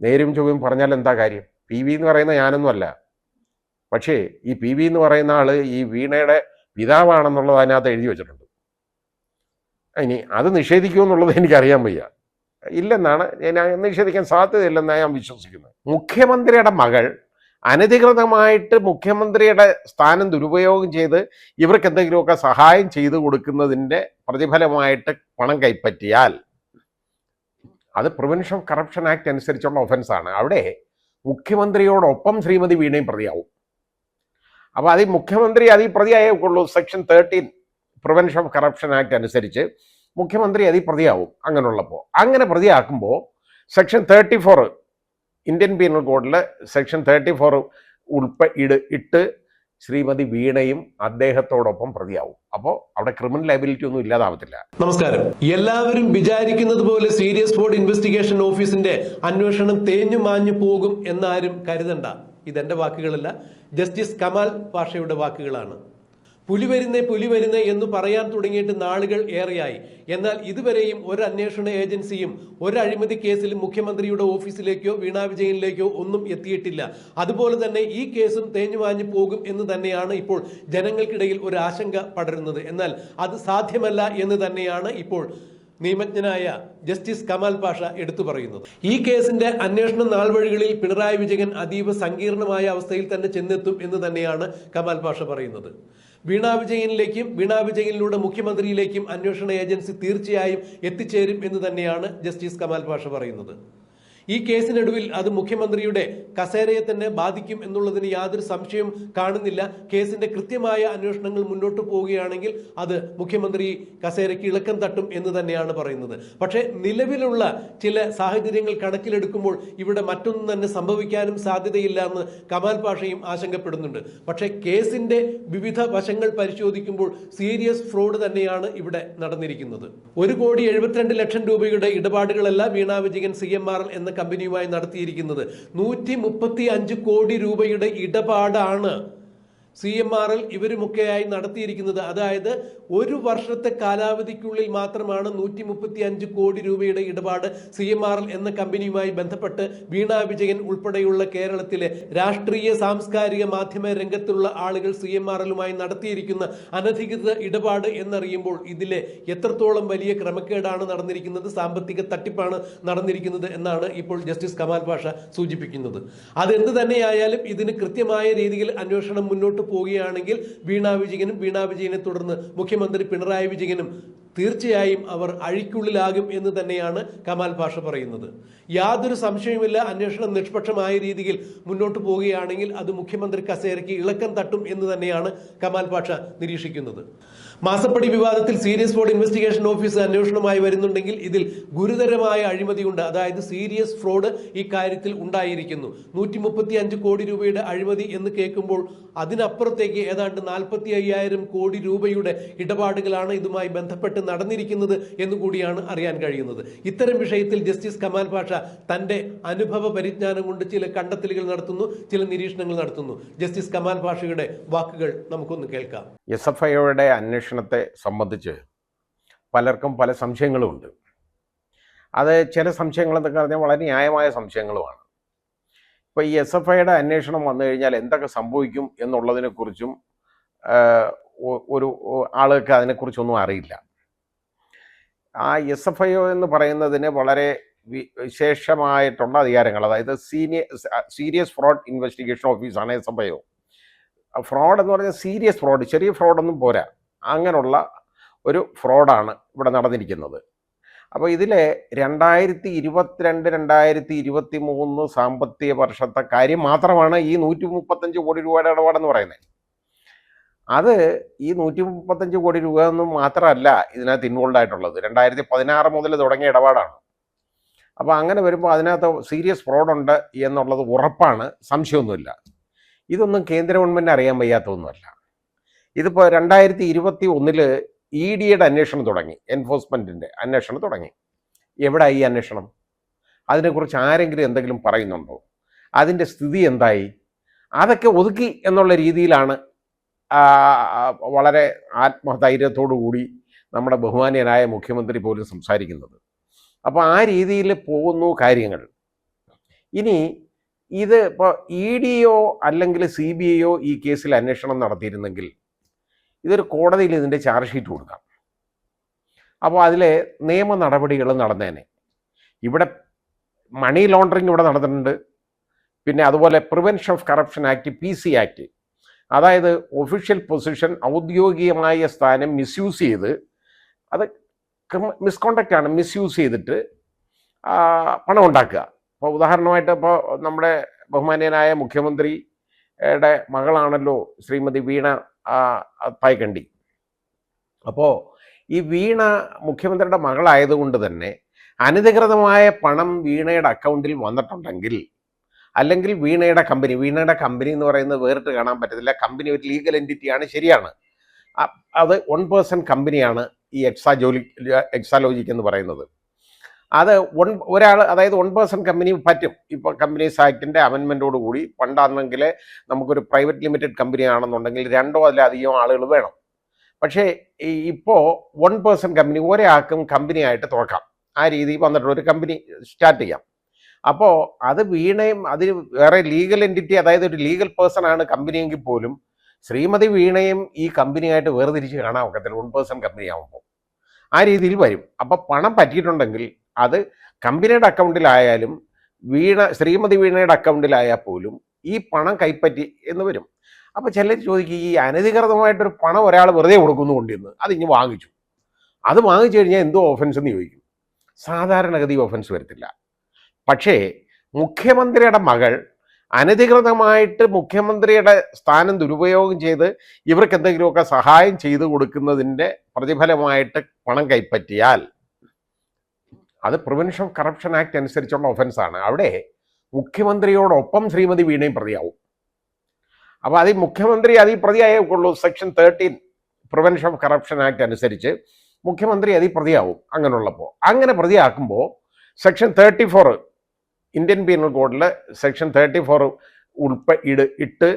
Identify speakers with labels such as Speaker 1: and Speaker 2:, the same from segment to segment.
Speaker 1: നേരും ചൊവ്വയും പറഞ്ഞാൽ എന്താ കാര്യം? പി വി എന്ന് പറയുന്ന ഞാനൊന്നുമല്ല പക്ഷേ ഈ പി വി എന്ന് പറയുന്ന ആൾ ഈ വീണയുടെ പിതാവാണെന്നുള്ളത് അതിനകത്ത് എഴുതി വെച്ചിട്ടുണ്ട്. ഇനി അത് നിഷേധിക്കുമെന്നുള്ളത് എനിക്കറിയാൻ വയ്യ. ഇല്ലെന്നാണ് ഞാൻ നിഷേധിക്കാൻ സാധ്യതയില്ലെന്നാണ് ഞാൻ വിശ്വസിക്കുന്നത്. മുഖ്യമന്ത്രിയുടെ മകൾ അനധികൃതമായിട്ട് മുഖ്യമന്ത്രിയുടെ സ്ഥാനം ദുരുപയോഗം ചെയ്ത് ഇവർക്ക് എന്തെങ്കിലുമൊക്കെ സഹായം ചെയ്തു കൊടുക്കുന്നതിന്റെ പ്രതിഫലമായിട്ട് പണം കൈപ്പറ്റിയാൽ അത് പ്രിവെൻഷൻ ഓഫ് കറപ്ഷൻ ആക്ട് അനുസരിച്ചുള്ള ഒഫൻസാണ് അവിടെ മുഖ്യമന്ത്രിയോടൊപ്പം ശ്രീമതി വീണയും പ്രതിയാവും. അപ്പോൾ അത് മുഖ്യമന്ത്രി അതി പ്രതിയായേ പ്രതിയായേക്കുള്ളൂ section thirteen prevention of corruption act അനുസരിച്ച് മുഖ്യമന്ത്രി അതി പ്രതിയാവും. അങ്ങനെയുള്ളപ്പോൾ അങ്ങനെ പ്രതിയാക്കുമ്പോൾ section thirty four Indian penal കോഡിൽ സെക്ഷൻ തേർട്ടി ഫോർ ഉൾപ്പെ ഇട് ഇട്ട് ശ്രീമതി വീണയും അദ്ദേഹത്തോടൊപ്പം പ്രതിയാവും. അപ്പോൾ അവിടെ ക്രിമിനൽ ലൈബിലിറ്റി ഒന്നും ഇല്ലാതാവത്തില്ല.
Speaker 2: നമസ്കാരം. എല്ലാവരും വിചാരിക്കുന്നത് പോലെ സീരിയസ് ബോർഡ് ഇൻവെസ്റ്റിഗേഷൻ ഓഫീസിന്റെ അന്വേഷണം തേഞ്ഞു മാഞ്ഞു പോകും എന്നാരും കരുതണ്ട. ഇതെന്റെ വാക്കുകളല്ല. ജസ്റ്റിസ് കമാൽ പാഷയുടെ വാക്കുകളാണ്. പുലി വരുന്നേ പുലി വരുന്നേ എന്ന് പറയാൻ തുടങ്ങിയിട്ട് നാളുകൾ ഏറെയായി. എന്നാൽ ഇതുവരെയും ഒരു അന്വേഷണ ഏജൻസിയും ഒരു അഴിമതി കേസിലും മുഖ്യമന്ത്രിയുടെ ഓഫീസിലേക്കോ വീണാ വിജയനിലേക്കോ ഒന്നും എത്തിയിട്ടില്ല. അതുപോലെ തന്നെ ഈ കേസും തേഞ്ഞുവാഞ്ഞു പോകും എന്ന് തന്നെയാണ് ഇപ്പോൾ ജനങ്ങൾക്കിടയിൽ ഒരു ആശങ്ക പടരുന്നത്. എന്നാൽ അത് സാധ്യമല്ല എന്ന് തന്നെയാണ് ഇപ്പോൾ നിയമജ്ഞനായ ജസ്റ്റിസ് കമാൽ പാഷ എടുത്തു പറയുന്നത്. ഈ കേസിന്റെ അന്വേഷണ നാൾവഴികളിൽ പിണറായി വിജയൻ അതീവ സങ്കീർണമായ അവസ്ഥയിൽ തന്നെ ചെന്നെത്തും എന്ന് തന്നെയാണ് കമാൽ പാഷ പറയുന്നത്. വീണാ വിജയനിലേക്കും വിജയനിലൂടെ മുഖ്യമന്ത്രിയിലേക്കും അന്വേഷണ ഏജൻസി തീർച്ചയായും എത്തിച്ചേരും എന്ന് തന്നെയാണ് ജസ്റ്റിസ് കമാൽ പാഷ പറയുന്നത്. ഈ കേസിനൊടുവിൽ അത് മുഖ്യമന്ത്രിയുടെ കസേരയെ തന്നെ ബാധിക്കും എന്നുള്ളതിന് യാതൊരു സംശയവും കാണുന്നില്ല. കേസിന്റെ കൃത്യമായ അന്വേഷണങ്ങൾ മുന്നോട്ട് പോവുകയാണെങ്കിൽ അത് മുഖ്യമന്ത്രി കസേരയ്ക്ക് ഇളക്കം തട്ടും എന്ന് തന്നെയാണ് പറയുന്നത്. പക്ഷേ നിലവിലുള്ള ചില സാഹചര്യങ്ങൾ കണക്കിലെടുക്കുമ്പോൾ ഇവിടെ മറ്റൊന്നും തന്നെ സംഭവിക്കാനും സാധ്യതയില്ല എന്ന് കമാൽ പാഷയും ആശങ്കപ്പെടുന്നുണ്ട്. പക്ഷേ കേസിന്റെ വിവിധ വശങ്ങൾ പരിശോധിക്കുമ്പോൾ സീരിയസ് ഫ്രോഡ് തന്നെയാണ് ഇവിടെ നടന്നിരിക്കുന്നത്. ഒരു കോടി എഴുപത്തിരണ്ട് ലക്ഷം രൂപയുടെ ഇടപാടുകളല്ല Veena Vijayan C M R എന്ന കമ്പനിയുമായി നടത്തിയിരിക്കുന്നത്. നൂറ്റി കോടി രൂപയുടെ ഇടപാടാണ് സി എം ആർ എൽ ഇവരുമൊക്കെയായി നടത്തിയിരിക്കുന്നത്. അതായത് ഒരു വർഷത്തെ കാലാവധിക്കുള്ളിൽ മാത്രമാണ് നൂറ്റി മുപ്പത്തി അഞ്ച് കോടി രൂപയുടെ ഇടപാട് സി എം ആർ എൽ എന്ന കമ്പനിയുമായി ബന്ധപ്പെട്ട് വീണ വിജയൻ ഉൾപ്പെടെയുള്ള കേരളത്തിലെ രാഷ്ട്രീയ സാംസ്കാരിക മാധ്യമ രംഗത്തുള്ള ആളുകൾ സി എം ആർ എല്ലുമായി നടത്തിയിരിക്കുന്ന അനധികൃത ഇടപാട് എന്നറിയുമ്പോൾ ഇതിലെ എത്രത്തോളം വലിയ ക്രമക്കേടാണ് നടന്നിരിക്കുന്നത് സാമ്പത്തിക തട്ടിപ്പാണ് നടന്നിരിക്കുന്നത് എന്നാണ് ഇപ്പോൾ ജസ്റ്റിസ് കമാൽ പാഷ സൂചിപ്പിക്കുന്നത്. അതെന്ത് തന്നെയായാലും ഇതിന് കൃത്യമായ രീതിയിൽ അന്വേഷണം മുന്നോട്ട് പോവുകയാണെങ്കിൽ വീണ വിജയനും വീണ വിജയനെ തുടർന്ന് മുഖ്യമന്ത്രി പിണറായി വിജയനും തീർച്ചയായും അവർ അഴിക്കുള്ളിലാകും എന്ന് തന്നെയാണ് കമാൽ പാഷ പറയുന്നത്. യാതൊരു സംശയവുമില്ല അന്വേഷണം നിഷ്പക്ഷമായ രീതിയിൽ മുന്നോട്ട് പോവുകയാണെങ്കിൽ അത് മുഖ്യമന്ത്രി കസേരയ്ക്ക് ഇളക്കം തട്ടും എന്ന് തന്നെയാണ് കമാൽ പാഷ നിരീക്ഷിക്കുന്നത്. മാസപ്പടി വിവാദത്തിൽ സീരിയസ് ഫ്രോഡ് ഇൻവെസ്റ്റിഗേഷൻ ഓഫീസ് അന്വേഷണമായി വരുന്നുണ്ടെങ്കിൽ ഇതിൽ ഗുരുതരമായ അഴിമതിയുണ്ട്. അതായത് സീരിയസ് ഫ്രോഡ് ഈ കാര്യത്തിൽ ഉണ്ടായിരിക്കുന്നു. നൂറ്റി മുപ്പത്തി അഞ്ച് കോടി രൂപയുടെ അഴിമതി എന്ന് കേൾക്കുമ്പോൾ അതിനപ്പുറത്തേക്ക് ഏതാണ്ട് നാൽപ്പത്തി അയ്യായിരം കോടി രൂപയുടെ ഇടപാടുകളാണ് ഇതുമായി ബന്ധപ്പെട്ട് നടന്നിരിക്കുന്നത് എന്നുകൂടിയാണ് അറിയാൻ കഴിയുന്നത്. ഇത്തരം വിഷയത്തിൽ ജസ്റ്റിസ് കമാൽ പാഷ തന്റെ അനുഭവ പരിജ്ഞാനം കൊണ്ട് ചില കണ്ടെത്തലുകൾ നടത്തുന്നു ചില നിരീക്ഷണങ്ങൾ നടത്തുന്നു. ജസ്റ്റിസ് കമാൽ പാഷയുടെ വാക്കുകൾ നമുക്കൊന്ന് കേൾക്കാം.
Speaker 1: എസ് എഫ് ഐയുടെ അന്വേഷണത്തെ സംബന്ധിച്ച് പലർക്കും പല സംശയങ്ങളുമുണ്ട് അത് ചില സംശയങ്ങൾ സംശയങ്ങളെന്നൊക്കെ പറഞ്ഞാൽ വളരെ ന്യായമായ സംശയങ്ങളുമാണ്. ഇപ്പോൾ ഈ എസ് എഫ് ഐയുടെ അന്വേഷണം വന്നു കഴിഞ്ഞാൽ എന്തൊക്കെ സംഭവിക്കും എന്നുള്ളതിനെക്കുറിച്ചും ഒരു ആളുകൾക്ക് അതിനെക്കുറിച്ചൊന്നും അറിയില്ല. ആ എസ് എഫ് ഐ ഒ എന്ന് പറയുന്നതിന് വളരെ വിശേഷമായിട്ടുള്ള അധികാരങ്ങൾ. അതായത് സീനിയർ സീരിയസ് ഫ്രോഡ് ഇൻവെസ്റ്റിഗേഷൻ ഓഫീസാണ് S F I O. Fraud എന്ന് പറഞ്ഞാൽ സീരിയസ് ഫ്രോഡ് ചെറിയ ഫ്രോഡൊന്നും പോരാ. അങ്ങനെയുള്ള ഒരു ഫ്രോഡാണ് ഇവിടെ നടന്നിരിക്കുന്നത്. അപ്പോൾ ഇതിലെ രണ്ടായിരത്തി ഇരുപത്തിരണ്ട് രണ്ടായിരത്തി ഇരുപത്തി മൂന്ന് സാമ്പത്തിക വർഷത്തെ കാര്യം മാത്രമാണ് ഈ നൂറ്റി മുപ്പത്തഞ്ച് കോടി രൂപയുടെ ഇടപാടെന്ന് പറയുന്നത്. അത് ഈ നൂറ്റി മുപ്പത്തഞ്ച് കോടി രൂപ ഒന്നും മാത്രമല്ല ഇതിനകത്ത് ഇൻവോൾഡ് ആയിട്ടുള്ളത്. രണ്ടായിരത്തി പതിനാറ് മുതൽ തുടങ്ങിയ ഇടപാടാണ്. അപ്പോൾ അങ്ങനെ വരുമ്പോൾ അതിനകത്ത് സീരിയസ് ഫ്രോഡുണ്ട് എന്നുള്ളത് ഉറപ്പാണ്. സംശയമൊന്നുമില്ല. ഇതൊന്നും കേന്ദ്ര ഗവൺമെന്റ് അറിയാൻ വയ്യാത്തതൊന്നുമല്ല. ഇതിപ്പോൾ രണ്ടായിരത്തി ഇരുപത്തി ഒന്നിൽ ഇ ഡിയുടെ അന്വേഷണം തുടങ്ങി. എൻഫോഴ്സ്മെന്റിന്റെ അന്വേഷണം തുടങ്ങി. എവിടെ ഈ അന്വേഷണം? അതിനെക്കുറിച്ച് ആരെങ്കിലും എന്തെങ്കിലും പറയുന്നുണ്ടോ? അതിന്റെ സ്ഥിതി എന്തായി? അതൊക്കെ ഒതുക്കി എന്നുള്ള രീതിയിലാണ് വളരെ ആത്മധൈര്യത്തോടു കൂടി നമ്മുടെ ബഹുമാനീയനായ മുഖ്യമന്ത്രി പോലും സംസാരിക്കുന്നത്. അപ്പോൾ ആ രീതിയിൽ പോകുന്നു കാര്യങ്ങൾ. ഇനി ഇത് ഇപ്പോൾ ഇ ഡിയോ അല്ലെങ്കിൽ സി ബി ഐയോ ഈ കേസിൽ അന്വേഷണം നടത്തിയിരുന്നെങ്കിൽ ഇതൊരു കോടതിയിൽ ഇതിന്റെ ചാർജ് ഷീറ്റ് കൊടുക്കാം. അപ്പോൾ അതിലെ നിയമ നടപടികൾ നടന്നേനെ. ഇവിടെ മണി ലോണ്ടറിങ് ഇവിടെ നടന്നിട്ടുണ്ട്. പിന്നെ അതുപോലെ prevention of corruption act P C act അതായത് ഒഫീഷ്യൽ പൊസിഷൻ ഔദ്യോഗികമായ സ്ഥാനം മിസ്യൂസ് ചെയ്ത് അത് മിസ്കോണ്ടക്റ്റ് ആണ് മിസ്യൂസ് ചെയ്തിട്ട് പണം ഉണ്ടാക്കുക അപ്പോൾ ഉദാഹരണമായിട്ട് ഇപ്പോൾ നമ്മുടെ ബഹുമാന്യനായ മുഖ്യമന്ത്രിയുടെ മകളാണല്ലോ ശ്രീമതി വീണ പായ്ക്കണ്ടി. അപ്പോൾ ഈ വീണ മുഖ്യമന്ത്രിയുടെ മകളായതുകൊണ്ട് തന്നെ അനധികൃതമായ പണം വീണയുടെ അക്കൗണ്ടിൽ വന്നിട്ടുണ്ടെങ്കിൽ അല്ലെങ്കിൽ വീണയുടെ കമ്പനി വീണയുടെ കമ്പനി എന്ന് പറയുന്നത് വേറിട്ട് കാണാൻ പറ്റത്തില്ല. കമ്പനി ഒരു ലീഗൽ എന്റിറ്റിയാണ് ശരിയാണ്. അത് വൺ പേഴ്സൺ കമ്പനിയാണ് ഈ എക്സാ ജോലി എക്സാലോജിക് എന്ന് പറയുന്നത്. അത് വൺ ഒരാൾ അതായത് വൺ പേഴ്സൺ കമ്പനി പറ്റും. ഇപ്പോൾ കമ്പനീസ് ആക്ടിന്റെ അമെൻമെന്റോട് കൂടി പണ്ടാണെങ്കിൽ നമുക്കൊരു പ്രൈവറ്റ് ലിമിറ്റഡ് കമ്പനി ആണെന്നുണ്ടെങ്കിൽ രണ്ടോ അതിലധികം ആളുകൾ വേണം. പക്ഷേ ഇപ്പോൾ വൺ പേഴ്സൺ കമ്പനി ഒരാൾക്കും കമ്പനിയായിട്ട് തുറക്കാം. ആ രീതിയിൽ വന്നിട്ടുള്ള ഒരു കമ്പനി സ്റ്റാർട്ട് ചെയ്യാം. അപ്പോൾ അത് വീണയും അതിന് വേറെ ലീഗൽ എന്റിറ്റി അതായത് ഒരു ലീഗൽ പേഴ്സൺ ആണ് കമ്പനിയെങ്കിൽ പോലും ശ്രീമതി വീണയും ഈ കമ്പനിയായിട്ട് വേർതിരിച്ച് കാണാൻ ഒക്കത്തില്ല. വൺ പേഴ്സൺ കമ്പനി ആകുമ്പോൾ ആ രീതിയിൽ വരും. അപ്പോൾ പണം പറ്റിയിട്ടുണ്ടെങ്കിൽ അത് കമ്പനിയുടെ അക്കൗണ്ടിലായാലും വീണ ശ്രീമതി വീണയുടെ അക്കൗണ്ടിലായാൽ പോലും ഈ പണം കൈപ്പറ്റി എന്ന് വരും. അപ്പോൾ ചിലർ ചോദിക്കും ഈ അനധികൃതമായിട്ടൊരു പണം ഒരാൾ വെറുതെ കൊടുക്കുന്നു കൊണ്ടിരുന്ന് അത് ഇനി വാങ്ങിച്ചു. അത് വാങ്ങിച്ചു കഴിഞ്ഞാൽ എന്തോ ഓഫൻസ് എന്ന് ചോദിക്കും. സാധാരണഗതി ഓഫൻസ് വരത്തില്ല. പക്ഷേ മുഖ്യമന്ത്രിയുടെ മകൾ അനധികൃതമായിട്ട് മുഖ്യമന്ത്രിയുടെ സ്ഥാനം ദുരുപയോഗം ചെയ്ത് ഇവർക്ക് എന്തെങ്കിലുമൊക്കെ സഹായം ചെയ്തു കൊടുക്കുന്നതിന്റെ പ്രതിഫലമായിട്ട് പണം കൈപ്പറ്റിയാൽ അത് പ്രിവെൻഷൻ ഓഫ് കറപ്ഷൻ ആക്ട് അനുസരിച്ചുള്ള ഒഫൻസാണ് അവിടെ മുഖ്യമന്ത്രിയോടൊപ്പം ശ്രീമതി വീണയും പ്രതിയാവും. അപ്പോൾ അത് മുഖ്യമന്ത്രി അതിൽ പ്രതിയായേക്കുള്ളൂ section thirteen prevention of corruption act അനുസരിച്ച് മുഖ്യമന്ത്രി അതിൽ പ്രതിയാവും. അങ്ങനെയുള്ളപ്പോൾ അങ്ങനെ പ്രതിയാക്കുമ്പോൾ section thirty four Indian penal കോഡിൽ സെക്ഷൻ തേർട്ടി ഫോർ ഉൾപ്പെ ഇട് ഇട്ട്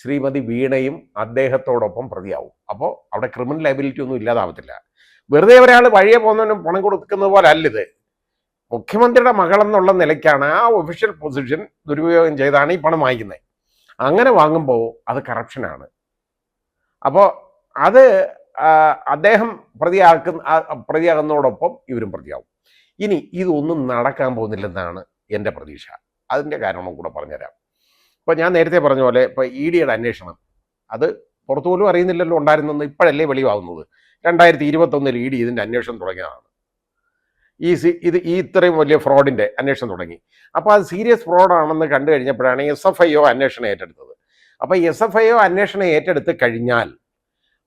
Speaker 1: ശ്രീമതി വീണയും അദ്ദേഹത്തോടൊപ്പം പ്രതിയാവും. അപ്പോൾ അവിടെ ക്രിമിനൽ ലൈബിലിറ്റി ഒന്നും ഇല്ലാതാവത്തില്ല. വെറുതെ ഒരാൾ വഴിയെ പോകുന്നവനും പണം കൊടുക്കുന്നത് പോലെ അല്ലിത് മുഖ്യമന്ത്രിയുടെ മകളെന്നുള്ള നിലയ്ക്കാണ് ആ ഒഫീഷ്യൽ പൊസിഷൻ ദുരുപയോഗം ചെയ്താണ് ഈ പണം വാങ്ങിക്കുന്നത്. അങ്ങനെ വാങ്ങുമ്പോൾ അത് കറപ്ഷനാണ് അപ്പോൾ അത് അദ്ദേഹം പ്രതിയാക്കുന്ന പ്രതിയാകുന്നതോടൊപ്പം ഇവരും പ്രതിയാവും. ഇനി ഇതൊന്നും നടക്കാൻ പോകുന്നില്ലെന്നാണ് എന്റെ പ്രതീക്ഷ. അതിന്റെ കാരണവും കൂടെ പറഞ്ഞുതരാം. ഇപ്പോൾ ഞാൻ നേരത്തെ പറഞ്ഞ പോലെ ഇപ്പോൾ ഇ ഡിയുടെ അന്വേഷണം. അത് പുറത്തു പോലും അറിയുന്നില്ലല്ലോ ഉണ്ടായിരുന്നെന്ന് ഇപ്പോഴല്ലേ വെളിവാകുന്നത്. രണ്ടായിരത്തി ഇരുപത്തൊന്നിൽ ഇ ഡി ഇതിന്റെ അന്വേഷണം തുടങ്ങിയതാണ്. ഈ സി ഇത് ഈ ഇത്രയും വലിയ ഫ്രോഡിന്റെ അന്വേഷണം തുടങ്ങി. അപ്പോൾ അത് സീരിയസ് ഫ്രോഡാണെന്ന് കണ്ടു കഴിഞ്ഞപ്പോഴാണ് എസ് എഫ് ഐ ഒ അന്വേഷണം ഏറ്റെടുത്തത്. അപ്പോൾ എസ് എഫ് ഐ ഒ അന്വേഷണം ഏറ്റെടുത്ത് കഴിഞ്ഞാൽ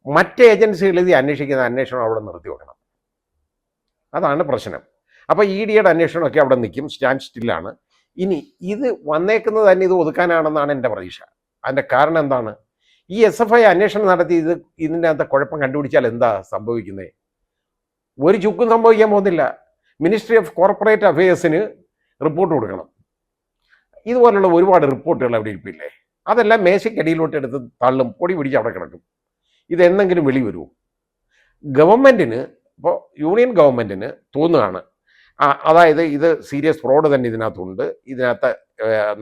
Speaker 1: മറ്റ് ഏജൻസികൾ ഇത് അന്വേഷിക്കുന്ന അന്വേഷണം അവിടെ നിർത്തി വെക്കണം അതാണ് പ്രശ്നം. അപ്പോൾ ഇ ഡിയുടെ അന്വേഷണമൊക്കെ അവിടെ നിൽക്കും സ്റ്റാൻഡ് സ്റ്റില്ലാണ് ഇനി ഇത് വന്നേക്കുന്നത് തന്നെ ഇത് ഒതുക്കാനാണെന്നാണ് എന്റെ പ്രതീക്ഷ. അതിന്റെ കാരണം എന്താണ്? ഈ എസ് എഫ് ഐ അന്വേഷണം നടത്തി ഇത് ഇതിന്റെ അകത്ത് കുഴപ്പം കണ്ടുപിടിച്ചാൽ എന്താ സംഭവിക്കുന്നത് ഒരു ചുക്കും സംഭവിക്കാൻ പോകുന്നില്ല. മിനിസ്ട്രി ഓഫ് കോർപ്പറേറ്റ് അഫയേഴ്സിന് റിപ്പോർട്ട് കൊടുക്കണം. ഇതുപോലുള്ള ഒരുപാട് റിപ്പോർട്ടുകൾ അവിടെ ഇരിപ്പില്ലേ? അതെല്ലാം മേശയ്ക്കടിയിലോട്ട് എടുത്ത് തള്ളും പൊടി പിടിച്ച് അവിടെ കിടക്കും. ഇതെന്തെങ്കിലും വെളി വരുമോ ഗവൺമെന്റിന് ഇപ്പോൾ യൂണിയൻ ഗവൺമെന്റിന് തോന്നുകയാണ് അതായത് ഇത് സീരിയസ് ഫ്രോഡ് തന്നെ ഇതിനകത്തുണ്ട്. ഇതിനകത്ത്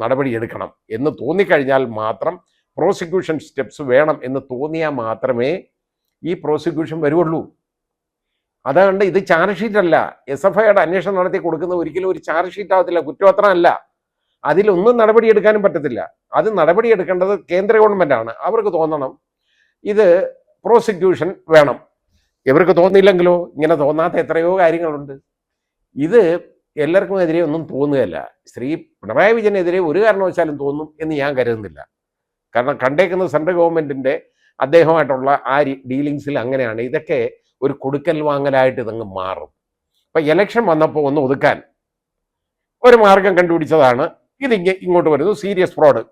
Speaker 1: നടപടി എടുക്കണം എന്ന് തോന്നിക്കഴിഞ്ഞാൽ മാത്രം പ്രോസിക്യൂഷൻ സ്റ്റെപ്സ് വേണം എന്ന് തോന്നിയാൽ മാത്രമേ ഈ പ്രോസിക്യൂഷൻ വരുള്ളൂ അതുകൊണ്ട് ഇത് ചാർജ് ഷീറ്റ് അല്ല എസ് എഫ് ഐയുടെ അന്വേഷണം നടത്തി കൊടുക്കുന്ന ഒരിക്കലും ഒരു ചാർജ് ഷീറ്റ് ആവത്തില്ല കുറ്റപത്രം അല്ല അതിലൊന്നും നടപടിയെടുക്കാനും പറ്റത്തില്ല. അത് നടപടിയെടുക്കേണ്ടത് കേന്ദ്ര ഗവൺമെന്റാണ് അവർക്ക് തോന്നണം ഇത് പ്രോസിക്യൂഷൻ വേണം. ഇവർക്ക് തോന്നിയില്ലെങ്കിലോ? ഇങ്ങനെ തോന്നാത്ത എത്രയോ കാര്യങ്ങളുണ്ട്. ഇത് എല്ലാവർക്കും എതിരെ ഒന്നും തോന്നുകയല്ല. ശ്രീ പിണറായി വിജയനെതിരെ ഒരു കാരണവശാലും തോന്നും എന്ന് ഞാൻ കരുതുന്നില്ല. കാരണം കണ്ടേക്കുന്ന സെൻട്രൽ ഗവൺമെന്റിന്റെ അദ്ദേഹമായിട്ടുള്ള ആ ഡീലിങ്സിൽ അങ്ങനെയാണ്. ഇതൊക്കെ ഒരു കൊടുക്കൽ വാങ്ങലായിട്ട് ഇതങ്ങ് മാറും. അപ്പം ഇലക്ഷൻ വന്നപ്പോൾ ഒന്ന് ഒതുക്കാൻ ഒരു മാർഗം കണ്ടുപിടിച്ചതാണ്. ഇത് ഇങ്ങ ഇങ്ങോട്ട് വരുന്നു. Serious fraud.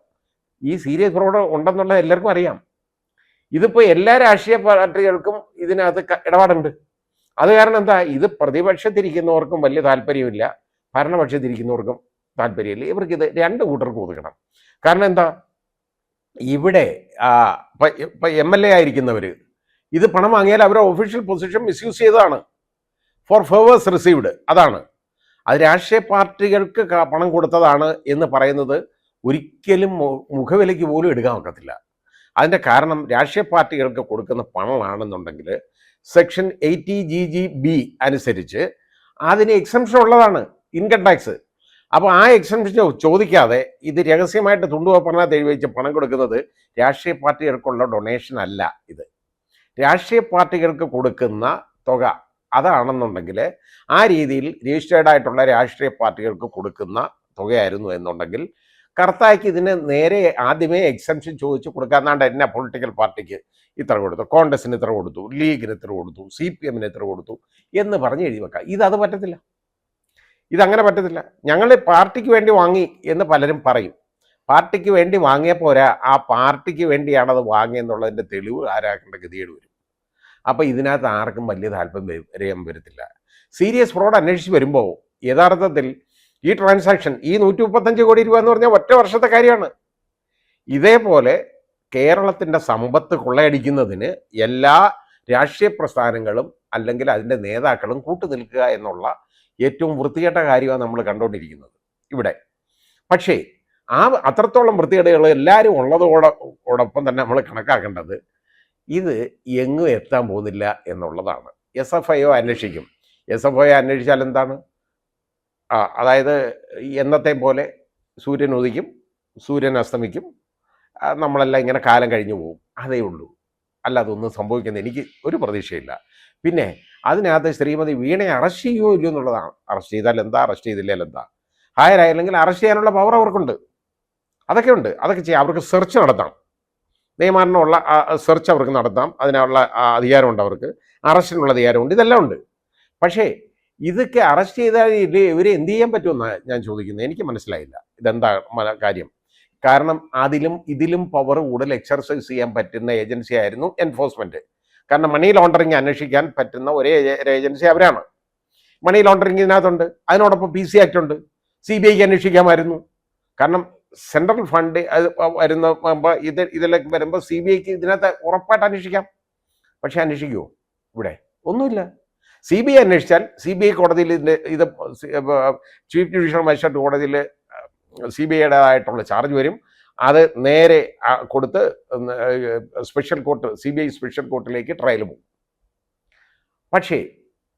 Speaker 1: ഈ സീരിയസ് ഫ്രോഡ് ഉണ്ടെന്നുള്ളത് എല്ലാവർക്കും അറിയാം. ഇതിപ്പോൾ എല്ലാ രാഷ്ട്രീയ പാർട്ടികൾക്കും ഇതിനകത്ത് ഇടപാടുണ്ട്. അത് കാരണം എന്താ? ഇത് പ്രതിപക്ഷത്തിരിക്കുന്നവർക്കും വലിയ താല്പര്യമില്ല. ഭരണപക്ഷത്തിരിക്കുന്നവർക്കും താല്പര്യമില്ല. ഇവർക്ക് ഇത് രണ്ട് കൂട്ടർക്കും ഒതുക്കണം കാരണം എന്താ? ഇവിടെ ഇപ്പം എം എൽ എ ആയിരിക്കുന്നവർ ഇത് പണം വാങ്ങിയാൽ അവരുടെ ഒഫീഷ്യൽ പൊസിഷൻ മിസ്യൂസ് ചെയ്തതാണ്. ഫോർ ഫേവേഴ്സ് റിസീവ്ഡ് അതാണ്. അത് രാഷ്ട്രീയ പാർട്ടികൾക്ക് പണം കൊടുത്തതാണ് എന്ന് പറയുന്നത് ഒരിക്കലും മുഖവിലയ്ക്ക് പോലും എടുക്കാൻ ഒക്കത്തില്ല. അതിന്റെ കാരണം രാഷ്ട്രീയ പാർട്ടികൾക്ക് കൊടുക്കുന്ന പണമാണെന്നുണ്ടെങ്കിൽ section eighty G G B അനുസരിച്ച് അതിന് എക്സംഷൻ ഉള്ളതാണ് ഇൻകം ടാക്സ് അപ്പോൾ ആ എക്സംഷൻ ചോദിക്കാതെ ഇത് രഹസ്യമായിട്ട് തുണ്ടുവപ്പറിനകത്ത് എഴുതി വെച്ച് പണം കൊടുക്കുന്നത് രാഷ്ട്രീയ പാർട്ടികൾക്കുള്ള ഡൊണേഷൻ അല്ല ഇത്. രാഷ്ട്രീയ പാർട്ടികൾക്ക് കൊടുക്കുന്ന തുക അതാണെന്നുണ്ടെങ്കിൽ ആ രീതിയിൽ രജിസ്റ്റേർഡ് ആയിട്ടുള്ള രാഷ്ട്രീയ പാർട്ടികൾക്ക് കൊടുക്കുന്ന തുകയായിരുന്നു എന്നുണ്ടെങ്കിൽ കർത്തായ്ക്ക് ഇതിന് നേരെ ആദ്യമേ എക്സംഷൻ ചോദിച്ച് കൊടുക്കാന്നാണ്ട് എന്നെ പൊളിറ്റിക്കൽ പാർട്ടിക്ക് ഇത്ര കൊടുത്തു. കോൺഗ്രസിന് ഇത്ര കൊടുത്തു. ലീഗിന് ഇത്ര കൊടുത്തു. സി പി എമ്മിന് ഇത്ര കൊടുത്തു എന്ന് പറഞ്ഞ് എഴുതി വെക്കാം. ഇത് അത് പറ്റത്തില്ല. ഇതങ്ങനെ പറ്റത്തില്ല. ഞങ്ങൾ പാർട്ടിക്ക് വേണ്ടി വാങ്ങി എന്ന് പലരും പറയും. പാർട്ടിക്ക് വേണ്ടി വാങ്ങിയ പോരാ. ആ പാർട്ടിക്ക് വേണ്ടിയാണ് അത് വാങ്ങിയെന്നുള്ളതിന്റെ തെളിവ് ആരാക്കേണ്ട ഗതികേട് വരും. അപ്പോൾ ഇതിനകത്ത് ആർക്കും വലിയ താല്പര്യം വരത്തില്ല. സീരിയസ് ഫ്രോഡ് അന്വേഷിച്ച് വരുമ്പോൾ യഥാർത്ഥത്തിൽ ഈ ട്രാൻസാക്ഷൻ ഈ നൂറ്റി മുപ്പത്തഞ്ച് കോടി രൂപ എന്ന് പറഞ്ഞാൽ ഒറ്റ വർഷത്തെ കാര്യമാണ്. ഇതേപോലെ കേരളത്തിന്റെ സമ്പത്ത് കൊള്ളയടിക്കുന്നതിന് എല്ലാ രാഷ്ട്രീയ പ്രസ്ഥാനങ്ങളും അല്ലെങ്കിൽ അതിന്റെ നേതാക്കളും കൂട്ടുനിൽക്കുക എന്നുള്ള ഏറ്റവും വൃത്തികെട്ട കാര്യമാണ് നമ്മൾ കണ്ടുകൊണ്ടിരിക്കുന്നത് ഇവിടെ. പക്ഷേ ആ അത്രത്തോളം വൃത്തികേടുകൾ എല്ലാവരും ഉള്ളതോടൊപ്പം തന്നെ നമ്മൾ കണക്കാക്കേണ്ടത് ഇത് എങ്ങും എത്താൻ പോകുന്നില്ല എന്നുള്ളതാണ്. എസ് എഫ് ഐ ഒ അന്വേഷിക്കും. എസ് എഫ് ഐ അന്വേഷിച്ചാൽ എന്താണ്? ആ അതായത് എന്നത്തെ പോലെ സൂര്യൻ ഉദിക്കും സൂര്യൻ അസ്തമിക്കും നമ്മളെല്ലാം ഇങ്ങനെ കാലം കഴിഞ്ഞു പോകും. അതേ ഉള്ളൂ. അല്ല അതൊന്നും സംഭവിക്കുന്ന എനിക്ക് ഒരു പ്രതീക്ഷയില്ല. പിന്നെ അതിനകത്ത് ശ്രീമതി വീണയെ അറസ്റ്റ് ചെയ്യുമോ ഇല്ലയോ എന്നുള്ളതാണ്. അറസ്റ്റ് ചെയ്താൽ എന്താ? അറസ്റ്റ് ചെയ്തില്ലെങ്കിൽ എന്താ? ഹായരായില്ലെങ്കിൽ അറസ്റ്റ് ചെയ്യാനുള്ള പവർ അവർക്കുണ്ട്. അതൊക്കെ ഉണ്ട്. അതൊക്കെ ചെയ്യാം. അവർക്ക് സെർച്ച് നടത്താം. നിയമാനുള്ള സെർച്ച് അവർക്ക് നടത്താം. അതിനുള്ള അധികാരമുണ്ട് അവർക്ക്. അറസ്റ്റിനുള്ള അധികാരമുണ്ട്. ഇതെല്ലാം ഉണ്ട്. പക്ഷേ ഇതൊക്കെ അറസ്റ്റ് ചെയ്താൽ ഇവരെ എന്ത് ചെയ്യാൻ പറ്റുമെന്ന് ഞാൻ ചോദിക്കുന്നത്. എനിക്ക് മനസ്സിലായില്ല. ഇതെന്താ കാര്യം? കാരണം അതിലും ഇതിലും പവർ കൂടുതൽ എക്സർസൈസ് ചെയ്യാൻ പറ്റുന്ന ഏജൻസി ആയിരുന്നു എൻഫോഴ്സ്മെന്റ് കാരണം മണി ലോണ്ടറിങ് അന്വേഷിക്കാൻ പറ്റുന്ന ഒരേ ഏജൻസി അവരാണ്. മണി ലോണ്ടറിങ് ഇതിനകത്തുണ്ട്. അതിനോടൊപ്പം പി സി ആക്ട് ഉണ്ട്. സി ബി ഐക്ക് അന്വേഷിക്കാമായിരുന്നു. കാരണം സെൻട്രൽ ഫണ്ട് വരുന്ന ഇത് ഇതിലേക്ക് വരുമ്പോൾ സി ബി ഐക്ക് ഇതിനകത്ത് ഉറപ്പായിട്ട് അന്വേഷിക്കാം. പക്ഷെ അന്വേഷിക്കുമോ ഇവിടെ ഒന്നുമില്ല. സി ബി ഐ അന്വേഷിച്ചാൽ സി ബി ഐ കോടതിയിൽ ഇതിന്റെ ഇത് ചീഫ് ജുഡീഷ്യൽ മജിസ്ട്രേറ്റ് കോടതിയിൽ സി ബി ഐയുടേതായിട്ടുള്ള ചാർജ് വരും. അത് നേരെ കൊടുത്ത് special court C B I special കോർട്ടിലേക്ക് trial പോകും. പക്ഷേ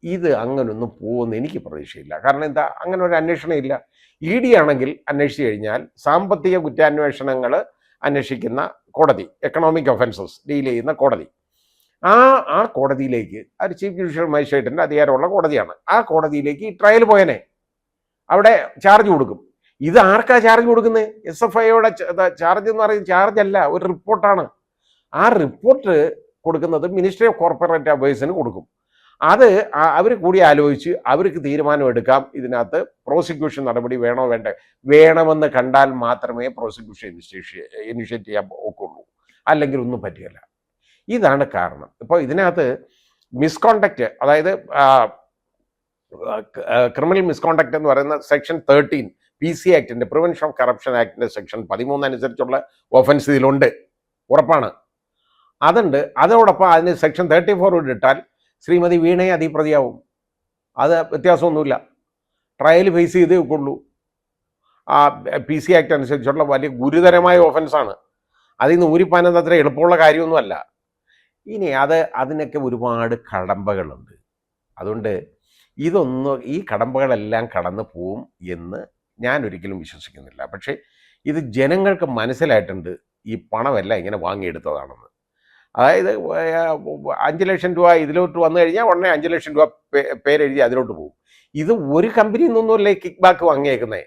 Speaker 1: ഇത് അങ്ങനൊന്നും പോകുമെന്ന് എനിക്ക് പ്രതീക്ഷയില്ല. കാരണം എന്താ? അങ്ങനെ ഒരു അന്വേഷണം ഇല്ല. ഇ ഡി ആണെങ്കിൽ അന്വേഷിച്ചു കഴിഞ്ഞാൽ സാമ്പത്തിക കുറ്റാന്വേഷണങ്ങൾ അന്വേഷിക്കുന്ന കോടതി എക്കണോമിക് ഒഫൻസസ് ഡീൽ ചെയ്യുന്ന കോടതി. ആ ആ കോടതിയിലേക്ക് ഒരു ചീഫ് ജുഡീഷ്യൽ മജിസ്ട്രേറ്റിന്റെ അധികാരമുള്ള കോടതിയാണ്. ആ കോടതിയിലേക്ക് ഈ ട്രയൽ പോയനെ. അവിടെ ചാർജ് കൊടുക്കും. ഇത് ആർക്കാ ചാർജ് കൊടുക്കുന്നത് എസ് എഫ് ഐയുടെ ചാർജ് എന്ന് പറയുന്നത് ചാർജ് അല്ല ഒരു റിപ്പോർട്ടാണ് ആ റിപ്പോർട്ട് കൊടുക്കുന്നത് മിനിസ്ട്രി ഓഫ് കോർപ്പറേറ്റ് അഫയേഴ്സിന് കൊടുക്കും. അത് അവർ കൂടി ആലോചിച്ച് അവർക്ക് തീരുമാനമെടുക്കാം. ഇതിനകത്ത് പ്രോസിക്യൂഷൻ നടപടി വേണോ വേണ്ടേ? വേണമെന്ന് കണ്ടാൽ മാത്രമേ പ്രോസിക്യൂഷൻ ഇനിഷ്യേഷൻ ഇനിഷ്യേറ്റ് ചെയ്യാൻ ഒക്കുള്ളൂ. അല്ലെങ്കിൽ ഒന്നും പറ്റില്ല. ഇതാണ് കാരണം. ഇപ്പോൾ ഇതിനകത്ത് മിസ്കോണ്ടക്റ്റ് അതായത് ക്രിമിനൽ മിസ്കോണ്ടക്റ്റ് എന്ന് പറയുന്ന സെക്ഷൻ തേർട്ടീൻ പി സി ആക്ടിന്റെ പ്രിവെൻഷൻ ഓഫ് കറപ്ഷൻ ആക്ടിന്റെ സെക്ഷൻ പതിമൂന്ന് അനുസരിച്ചുള്ള ഒഫൻസ് ഇതിലുണ്ട്. ഉറപ്പാണ്. അതുണ്ട്. അതോടൊപ്പം അതിന് സെക്ഷൻ തേർട്ടി ഫോർ ഇട്ടാൽ ശ്രീമതി വീണയെ അതിപ്രതിയാവും. അത് വ്യത്യാസമൊന്നുമില്ല. ട്രയൽ ഫേസ് ചെയ്തേ ഉള്ളൂ ആ പി സി ആക്ട് അനുസരിച്ചുള്ള വലിയ ഗുരുതരമായ ഒഫൻസാണ് അതിൽ നിന്ന് ഊരിപ്പാനത് അത്ര എളുപ്പമുള്ള കാര്യമൊന്നുമല്ല. ഇനി അത് അതിനൊക്കെ ഒരുപാട് കടമ്പകളുണ്ട്. അതുകൊണ്ട് ഇതൊന്നും ഈ കടമ്പകളെല്ലാം കടന്നു പോവും എന്ന് ഞാൻ ഒരിക്കലും വിശ്വസിക്കുന്നില്ല. പക്ഷേ ഇത് ജനങ്ങൾക്ക് മനസ്സിലായിട്ടുണ്ട് ഈ പണമെല്ലാം ഇങ്ങനെ വാങ്ങിയെടുത്തതാണെന്ന്. അതായത് അഞ്ച് ലക്ഷം രൂപ ഇതിലോട്ട് വന്നു കഴിഞ്ഞാൽ ഉടനെ അഞ്ച് ലക്ഷം രൂപ പേരെഴുതി അതിലോട്ട് പോകും ഇത് ഒരു കമ്പനിയിൽ നിന്നൊന്നുമല്ലേ കിക്ക് ബാക്ക് വാങ്ങിയേക്കുന്നത്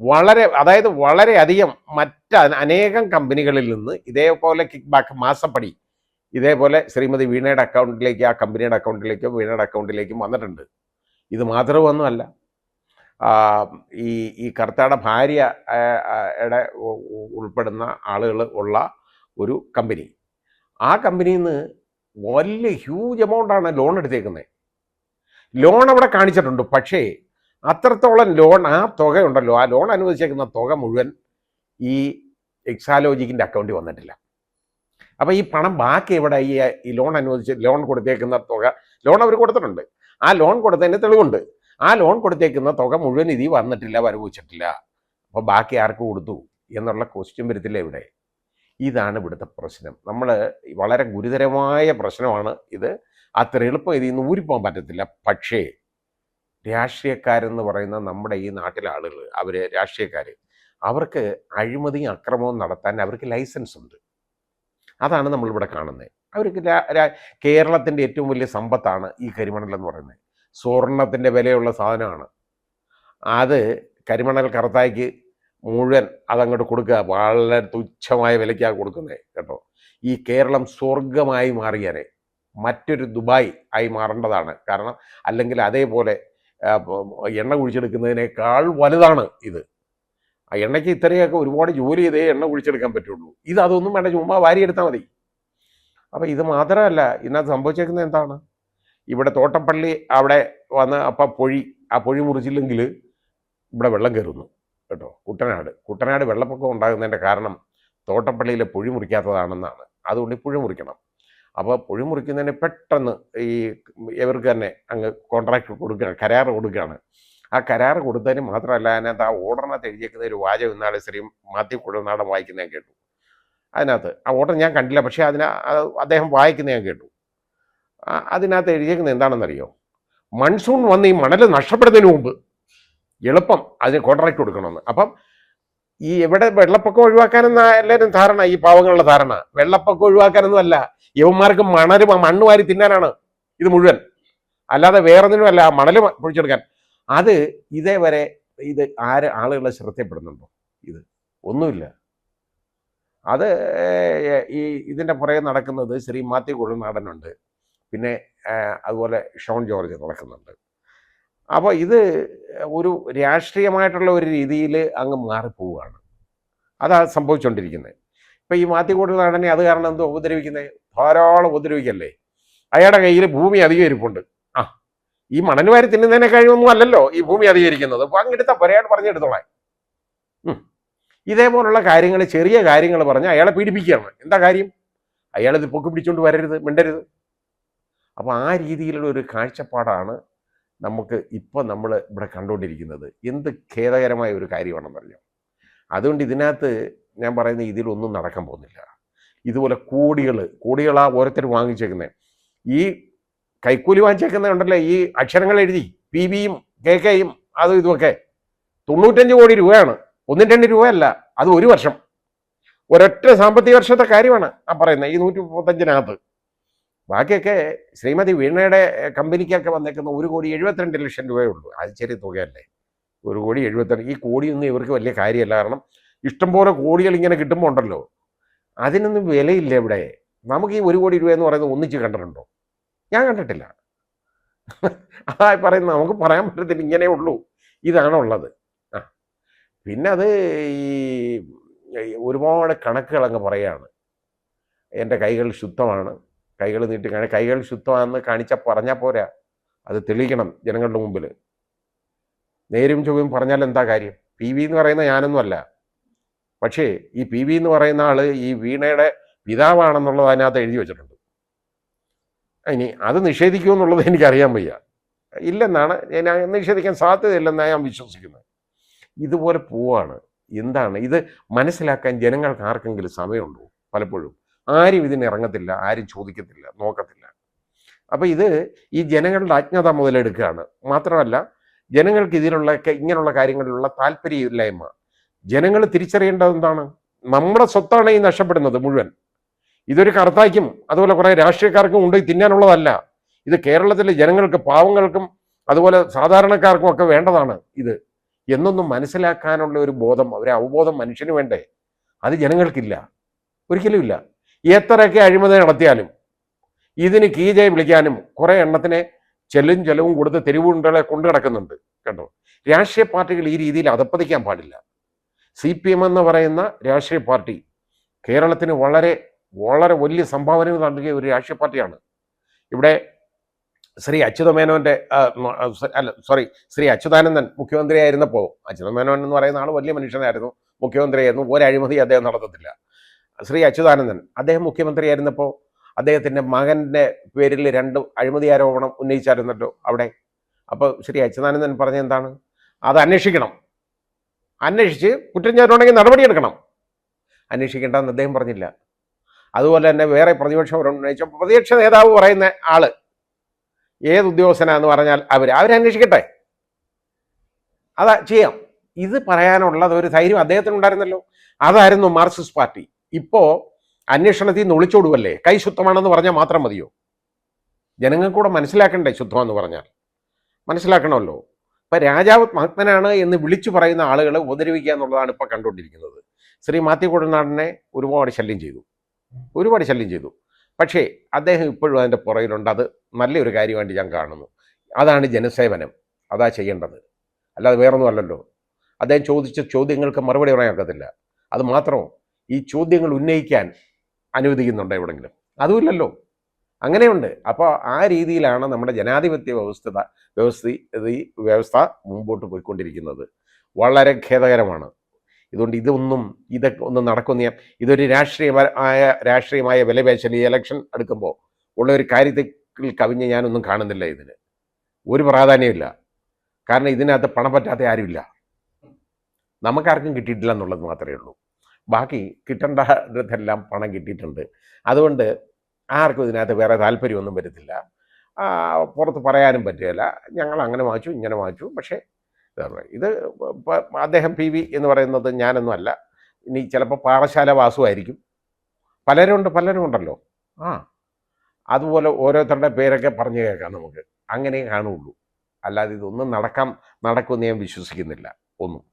Speaker 1: വളരെ അതായത് വളരെയധികം മറ്റ് അന- അനേകം കമ്പനികളിൽ നിന്ന് ഇതേപോലെ കിക്ക് ബാക്ക് മാസപ്പടി ഇതേപോലെ ശ്രീമതി വീണയുടെ അക്കൗണ്ടിലേക്ക് ആ കമ്പനിയുടെ അക്കൗണ്ടിലേക്കും വീണയുടെ അക്കൗണ്ടിലേക്കും വന്നിട്ടുണ്ട്. ഇത് മാത്രമൊന്നുമല്ല ഈ ഈ കർത്താടെ ഭാര്യ ആ, ആ, യുടെ ഉ- ഉ- ഉൾപ്പെടുന്ന ആളുകൾ ഉള്ള ഒരു കമ്പനി. ആ കമ്പനിയിൽ നിന്ന് വലിയ ഹ്യൂജ് എമൗണ്ടാണ് ലോൺ എടുത്തേക്കുന്നത് ലോൺ അവിടെ കാണിച്ചിട്ടുണ്ട്. പക്ഷേ അത്രത്തോളം ലോൺ ആ തുക ഉണ്ടല്ലോ. ആ ലോൺ അനുവദിച്ചേക്കുന്ന തുക മുഴുവൻ ഈ എക്സാലോജിക്കിന്റെ അക്കൗണ്ടിൽ വന്നിട്ടില്ല. അപ്പോൾ ഈ പണം ബാക്കി ഇവിടെ ഈ ഈ ലോൺ അനുവദിച്ച് ലോൺ കൊടുത്തേക്കുന്ന തുക ലോൺ അവർ കൊടുത്തിട്ടുണ്ട്. ആ ലോൺ കൊടുത്തതിന്റെ തെളിവുണ്ട്. ആ ലോൺ കൊടുത്തേക്കുന്ന തുക മുഴുവൻ ഇതി വന്നിട്ടില്ല വരവുവച്ചിട്ടില്ല അപ്പോൾ ബാക്കി ആർക്ക് കൊടുത്തു എന്നുള്ള ക്വസ്റ്റ്യൻ വരത്തില്ല ഇവിടെ. ഇതാണ് ഇവിടുത്തെ പ്രശ്നം. നമ്മൾ വളരെ ഗുരുതരമായ പ്രശ്നമാണ് ഇത്. അത്ര എളുപ്പം ഇതിൽ നിന്ന് ഊരിപ്പോകാൻ പറ്റത്തില്ല. പക്ഷേ രാഷ്ട്രീയക്കാരെന്ന് പറയുന്ന നമ്മുടെ ഈ നാട്ടിലെ ആളുകൾ അവർ രാഷ്ട്രീയക്കാർ അവർക്ക് അഴിമതിയും അക്രമവും നടത്താൻ അവർക്ക് ലൈസൻസ് ഉണ്ട് അതാണ് നമ്മളിവിടെ കാണുന്നത്. അവർക്ക് കേരളത്തിന്റെ ഏറ്റവും വലിയ സമ്പത്താണ് ഈ കരിമണൽ എന്ന് പറയുന്നത്. സ്വർണത്തിന്റെ വിലയുള്ള സാധനമാണ്. അത് കരിമണൽ കറുത്തായിക്ക് മുഴുവൻ അതങ്ങോട്ട് കൊടുക്കുക. വളരെ തുച്ഛമായ വിലയ്ക്കാണ് കൊടുക്കുന്നത് കേട്ടോ. ഈ കേരളം സ്വർഗമായി മാറിയാനെ. മറ്റൊരു ദുബായ് ആയി മാറേണ്ടതാണ്. കാരണം അല്ലെങ്കിൽ അതേപോലെ എണ്ണ കുഴിച്ചെടുക്കുന്നതിനേക്കാൾ വലുതാണ് ഇത്. ആ എണ്ണയ്ക്ക് ഇത്രയൊക്കെ ഒരുപാട് ജോലി ചെയ്തേ എണ്ണ കുഴിച്ചെടുക്കാൻ പറ്റുള്ളൂ. ഇത് അതൊന്നും വേണ്ട ചുമ്മാ വാരിയെടുത്താൽ മതി. അപ്പോൾ ഇത് മാത്രമല്ല ഇന്നത് സംഭവിച്ചേക്കുന്നത് എന്താണ്? ഇവിടെ തോട്ടപ്പള്ളി അവിടെ വന്ന് അപ്പം പൊഴി ആ പൊഴി മുറിച്ചില്ലെങ്കിൽ ഇവിടെ വെള്ളം കയറുന്നു കേട്ടോ. കുട്ടനാട് കുട്ടനാട് വെള്ളപ്പൊക്കം ഉണ്ടാകുന്നതിന്റെ കാരണം തോട്ടപ്പള്ളിയിലെ പൊഴി മുറിക്കാത്തതാണെന്നാണ്. അതുകൊണ്ട് പുഴി മുറിക്കണം. അപ്പോൾ പുഴി മുറിക്കുന്നതിന് പെട്ടെന്ന് ഈ ഇവർക്ക് തന്നെ അങ്ങ് കോൺട്രാക്ട് കൊടുക്കുകയാണ് കരാർ കൊടുക്കുകയാണ് ആ കരാർ കൊടുത്തതിന് മാത്രമല്ല അതിനകത്ത് ആ ഓർഡറിനകത്ത് എഴുതിയേക്കുന്ന ഒരു വാചകം ഇന്നാൾ ശ്രീ മാത്യു കുഴനാടൻ വായിക്കുന്ന ഞാൻ കേട്ടു. അതിനകത്ത് ആ ഓർഡർ ഞാൻ കണ്ടില്ല പക്ഷേ അതിന് അദ്ദേഹം വായിക്കുന്ന ഞാൻ കേട്ടു. അതിനകത്ത് എഴുതിയേക്കുന്നത് എന്താണെന്നറിയോ? മൺസൂൺ വന്ന് ഈ മണൽ നഷ്ടപ്പെടുന്നതിന് മുമ്പ് എളുപ്പം അതിന് കോൺട്രാക്ട് കൊടുക്കണമെന്ന്. അപ്പം ഈ എവിടെ വെള്ളപ്പൊക്കം ഒഴിവാക്കാനെന്ന എല്ലാവരും ധാരണ ഈ പാവങ്ങളുടെ ധാരണ. വെള്ളപ്പൊക്കം ഒഴിവാക്കാനൊന്നുമല്ല യവന്മാർക്ക് മണൽ മണ്ണ് വാരി തിന്നാനാണ് ഇത് മുഴുവൻ. അല്ലാതെ വേറൊന്നിനുമല്ല ആ മണൽ പൊഴിച്ചെടുക്കാൻ അത് ഇതേവരെ ഇത് ആര് ആളുകളെ ശ്രദ്ധപ്പെടുന്നുണ്ടോ? ഇത് ഒന്നുമില്ല. അത് ഈ ഇതിന്റെ പുറകെ നടക്കുന്നത് ശ്രീ മാത്യു കുഴൽനാടനുണ്ട് പിന്നെ അതുപോലെ ഷോൺ ജോർജ് നടക്കുന്നുണ്ട്. അപ്പോൾ ഇത് ഒരു രാഷ്ട്രീയമായിട്ടുള്ള ഒരു രീതിയിൽ അങ്ങ് മാറിപ്പോവുകയാണ്. അതാണ് സംഭവിച്ചുകൊണ്ടിരിക്കുന്നത് ഇപ്പം ഈ മാത്യു കുഴൽനാടനെ അത് കാരണം എന്തോ ഉപദ്രവിക്കുന്നത് ധാരാളം ഉപദ്രവിക്കല്ലേ? അയാളുടെ കയ്യിൽ ഭൂമി അധികം ഇരിപ്പുണ്ട്. ഈ മണൽ വാരി തിന്നുന്നതിനെ കഴിവൊന്നും അല്ലല്ലോ ഈ ഭൂമി അധികരിക്കുന്നത്. അപ്പൊ അങ്ങെടുത്ത പറയാൻ പറഞ്ഞെടുത്തോളാം. ഇതേപോലുള്ള കാര്യങ്ങൾ ചെറിയ കാര്യങ്ങൾ പറഞ്ഞ് അയാളെ പീഡിപ്പിക്കുകയാണ്. എന്താ കാര്യം? അയാളിത് പൊക്കി പിടിച്ചുകൊണ്ട് വരരുത് മിണ്ടരുത്. അപ്പോൾ ആ രീതിയിലുള്ള ഒരു കാഴ്ചപ്പാടാണ് നമുക്ക് ഇപ്പോൾ നമ്മൾ ഇവിടെ കണ്ടുകൊണ്ടിരിക്കുന്നത് എന്ത് ഖേദകരമായ ഒരു കാര്യമാണെന്നറിയാം? അതുകൊണ്ട് ഇതിനകത്ത് ഞാൻ പറയുന്ന ഇതിലൊന്നും നടക്കാൻ പോകുന്നില്ല. ഇതുപോലെ കോടികൾ കോടികളാ ഓരോരുത്തർ വാങ്ങിച്ചേക്കുന്നത് ഈ കൈക്കൂലി വാങ്ങിച്ചേക്കുന്നുണ്ടല്ലോ ഈ അക്ഷരങ്ങൾ എഴുതി പി ബിയും കെ കെയും അതും ഇതുമൊക്കെ തൊണ്ണൂറ്റഞ്ച് കോടി രൂപയാണ്. ഒന്നും രണ്ട് രൂപയല്ല അത് ഒരു വർഷം. ഒരൊറ്റ സാമ്പത്തിക വർഷത്തെ കാര്യമാണ് ആ പറയുന്നത് ഈ നൂറ്റി മുപ്പത്തഞ്ചിനകത്ത് ബാക്കിയൊക്കെ ശ്രീമതി വീണയുടെ കമ്പനിക്കൊക്കെ വന്നേക്കുന്ന ഒരു കോടി എഴുപത്തിരണ്ട് ലക്ഷം രൂപയേ ഉള്ളൂ. അത് ചെറിയ തുകയല്ലേ. ഒരു കോടി എഴുപത്തിരണ്ട് ഈ കോടിയൊന്നും ഇവർക്ക് വലിയ കാര്യമല്ല. കാരണം ഇഷ്ടംപോലെ കോടികൾ ഇങ്ങനെ കിട്ടുമ്പോൾ ഉണ്ടല്ലോ. അതിനൊന്നും വിലയില്ല ഇവിടെ. നമുക്ക് ഈ ഒരു കോടി രൂപ എന്ന് പറയുന്നത് ഒന്നിച്ച് കണ്ടിട്ടുണ്ടോ? ഞാൻ കണ്ടിട്ടില്ല. അതായി പറയുന്നത് നമുക്ക് പറയാൻ പറ്റത്തില്ല ഇങ്ങനെ ഉള്ളൂ. ഇതാണുള്ളത് ആ. പിന്നെ അത് ഈ ഒരുപാട് കണക്കുകൾ അങ്ങ് പറയാണ് എന്റെ കൈകൾ ശുദ്ധമാണ്. കൈകൾ നീട്ടി കൈകൾ ശുദ്ധമാണെന്ന് കാണിച്ചാൽ പറഞ്ഞാൽ പോരാ. അത് തെളിയിക്കണം ജനങ്ങളുടെ മുമ്പിൽ നേരും ചൊവ്വയും പറഞ്ഞാൽ എന്താ കാര്യം? പി വി എന്ന് പറയുന്ന ഞാനൊന്നും അല്ല. പക്ഷേ ഈ പി വി എന്ന് പറയുന്ന ആൾ ഈ വീണയുടെ പിതാവാണെന്നുള്ളത് അതിനകത്ത് എഴുതി വെച്ചിട്ടുണ്ട്. ഇനി അത് നിഷേധിക്കുമോ എന്നുള്ളത് എനിക്കറിയാൻ വയ്യ. ഇല്ലെന്നാണ് ഞാൻ നിഷേധിക്കാൻ സാധ്യതയില്ലെന്നാണ് ഞാൻ വിശ്വസിക്കുന്നത്. ഇതുപോലെ പോവാണ്. എന്താണ്? ഇത് മനസ്സിലാക്കാൻ ജനങ്ങൾക്ക് ആർക്കെങ്കിലും സമയമുണ്ടോ? പലപ്പോഴും. ആരും ഇതിന് ഇറങ്ങത്തില്ല ആരും ചോദിക്കത്തില്ല നോക്കത്തില്ല. അപ്പോൾ ഇത് ഈ ജനങ്ങളുടെ അജ്ഞത മുതലെടുക്കുകയാണ്. മാത്രമല്ല ജനങ്ങൾക്ക് ഇതിലുള്ള ഇങ്ങനെയുള്ള കാര്യങ്ങളിലുള്ള താല്പര്യമില്ലായ്മ. ജനങ്ങൾ തിരിച്ചറിയേണ്ടത് എന്താണ്? നമ്മുടെ സ്വത്താണ് ഈ നഷ്ടപ്പെടുന്നത് മുഴുവൻ. ഇതൊരു കർത്തായ്ക്കും അതുപോലെ കുറേ രാഷ്ട്രീയക്കാർക്കും ഉണ്ട് തിന്നാനുള്ളതല്ല. ഇത് കേരളത്തിലെ ജനങ്ങൾക്ക് പാവങ്ങൾക്കും അതുപോലെ സാധാരണക്കാർക്കും ഒക്കെ വേണ്ടതാണ് ഇത്. എന്നൊന്നും മനസ്സിലാക്കാനുള്ള ഒരു ബോധം ഒരു അവബോധം മനുഷ്യന് വേണ്ടേ? അത് ജനങ്ങൾക്കില്ല. ഒരിക്കലും ഇല്ല. എത്രയൊക്കെ അഴിമതി നടത്തിയാലും ഇതിന് കീജയെ വിളിക്കാനും കുറേ എണ്ണത്തിനെ ചെല്ലും ചെലവും കൊടുത്ത് തെരുവുണ്ടകളെ കൊണ്ടു കിടക്കുന്നുണ്ട് കേട്ടോ. രാഷ്ട്രീയ പാർട്ടികൾ ഈ രീതിയിൽ അതപ്പതിക്കാൻ പാടില്ല. സി പി എം എന്ന് പറയുന്ന രാഷ്ട്രീയ പാർട്ടി കേരളത്തിന് വളരെ വളരെ വലിയ സംഭാവനകൾ നൽകിയ ഒരു രാഷ്ട്രീയ പാർട്ടിയാണ്. ഇവിടെ ശ്രീ അച്യുതമേനോന്റെ അല്ല സോറി ശ്രീ അച്യുതാനന്ദൻ മുഖ്യമന്ത്രിയായിരുന്നപ്പോൾ അച്യുതമേനോൻ എന്ന് പറയുന്ന ആൾ വലിയ മനുഷ്യനായിരുന്നു മുഖ്യമന്ത്രിയായിരുന്നു ഒരു അഴിമതി അദ്ദേഹം നടത്തത്തില്ല. ശ്രീ അച്യുതാനന്ദൻ അദ്ദേഹം മുഖ്യമന്ത്രിയായിരുന്നപ്പോൾ അദ്ദേഹത്തിന്റെ മകന്റെ പേരിൽ രണ്ട് അഴിമതി ആരോപണം ഉന്നയിച്ചായിരുന്നല്ലോ അവിടെ. അപ്പോൾ ശ്രീ അച്യുതാനന്ദൻ പറഞ്ഞ എന്താണ്? അത് അന്വേഷിക്കണം. അന്വേഷിച്ച് കുറ്റം ചെയ്തിട്ടുണ്ടെങ്കിൽ നടപടിയെടുക്കണം. അന്വേഷിക്കേണ്ടെന്ന് അദ്ദേഹം പറഞ്ഞില്ല. അതുപോലെ തന്നെ വേറെ പ്രതിപക്ഷം ഉന്നയിച്ച. പ്രതിപക്ഷ നേതാവ് പറയുന്ന ആൾ ഏത് ഉദ്യോഗസ്ഥനാന്ന് പറഞ്ഞാൽ അവർ അവരന്വേഷിക്കട്ടെ അതാ ചെയ്യാം. ഇത് പറയാനുള്ളത് ഒരു ധൈര്യം അദ്ദേഹത്തിന് ഉണ്ടായിരുന്നല്ലോ. അതായിരുന്നു മാർക്സിസ്റ്റ് പാർട്ടി. ഇപ്പോ അന്വേഷണത്തിൽ നിന്ന് ഒളിച്ചോടുവല്ലേ? കൈ ശുദ്ധമാണെന്ന് പറഞ്ഞാൽ മാത്രം മതിയോ? ജനങ്ങൾക്ക് കൂടെ മനസ്സിലാക്കണ്ടേ ശുദ്ധമെന്ന് പറഞ്ഞാൽ? മനസ്സിലാക്കണമല്ലോ. ഇപ്പം രാജാവ് മഹത്മനാണ് എന്ന് വിളിച്ചു പറയുന്ന ആളുകളെ ഉപദ്രവിക്കുക എന്നുള്ളതാണ് ഇപ്പോൾ കണ്ടുകൊണ്ടിരിക്കുന്നത്. ശ്രീ മാത്യു കുടനാടനെ ഒരുപാട് ശല്യം ചെയ്തു. ഒരുപാട് ശല്യം ചെയ്തു. പക്ഷേ അദ്ദേഹം ഇപ്പോഴും അതിന്റെ പുറകിലുണ്ട്. അത് നല്ലൊരു കാര്യമായിട്ട് ഞാൻ കാണുന്നു. അതാണ് ജനസേവനം. അതാ ചെയ്യേണ്ടത്. അല്ലാതെ വേറൊന്നും അല്ലല്ലോ. അദ്ദേഹം ചോദിച്ച ചോദ്യങ്ങൾക്ക് മറുപടി പറയാൻ ഒക്കത്തില്ല. അത് മാത്രമോ? ഈ ചോദ്യങ്ങൾ ഉന്നയിക്കാൻ അനുവദിക്കുന്നുണ്ടോ എവിടെങ്കിലും? അതുമില്ലല്ലോ. അങ്ങനെയുണ്ട്. അപ്പോൾ ആ രീതിയിലാണ് നമ്മുടെ ജനാധിപത്യ വ്യവസ്ഥ വ്യവസ്ഥ വ്യവസ്ഥ മുമ്പോട്ട് പോയിക്കൊണ്ടിരിക്കുന്നത്. വളരെ ഖേദകരമാണ്. ഇതുകൊണ്ട് ഇതൊന്നും ഇതൊക്കെ ഒന്നും നടക്കുന്ന ഇതൊരു രാഷ്ട്രീയമായ രാഷ്ട്രീയമായ വിലപേശൽ ഈ ഇലക്ഷൻ എടുക്കുമ്പോൾ ഉള്ള ഒരു കാര്യത്തിൽ കവിഞ്ഞ് ഞാനൊന്നും കാണുന്നില്ല ഇതിന്. ഒരു പ്രാധാന്യമില്ല കാരണം ഇതിനകത്ത് പണം പറ്റാത്ത ആരുമില്ല. നമുക്കാർക്കും കിട്ടിയിട്ടില്ല എന്നുള്ളത് മാത്രമേ ഉള്ളൂ. ബാക്കി കിട്ടേണ്ടതെല്ലാം പണം കിട്ടിയിട്ടുണ്ട്. അതുകൊണ്ട് ആർക്കും ഇതിനകത്ത് വേറെ താല്പര്യമൊന്നും വരത്തില്ല. പുറത്ത് പറയാനും പറ്റുകയില്ല. ഞങ്ങൾ അങ്ങനെ വാങ്ങിച്ചു ഇങ്ങനെ വാങ്ങിച്ചു. പക്ഷേ. ഇത് അദ്ദേഹം പി വി എന്ന് പറയുന്നത് ഞാനൊന്നും അല്ല. ഇനി ചിലപ്പോൾ പാറശാല വാസുവായിരിക്കും പലരും ഉണ്ട് പലരും ഉണ്ടല്ലോ. ആ. അതുപോലെ ഓരോരുത്തരുടെ പേരൊക്കെ പറഞ്ഞു കേൾക്കാം നമുക്ക്. അങ്ങനെ കാണുള്ളൂ അല്ലാതെ ഇതൊന്നും നടക്കാം നടക്കുമെന്ന് ഞാൻ വിശ്വസിക്കുന്നില്ല. ഒന്നും.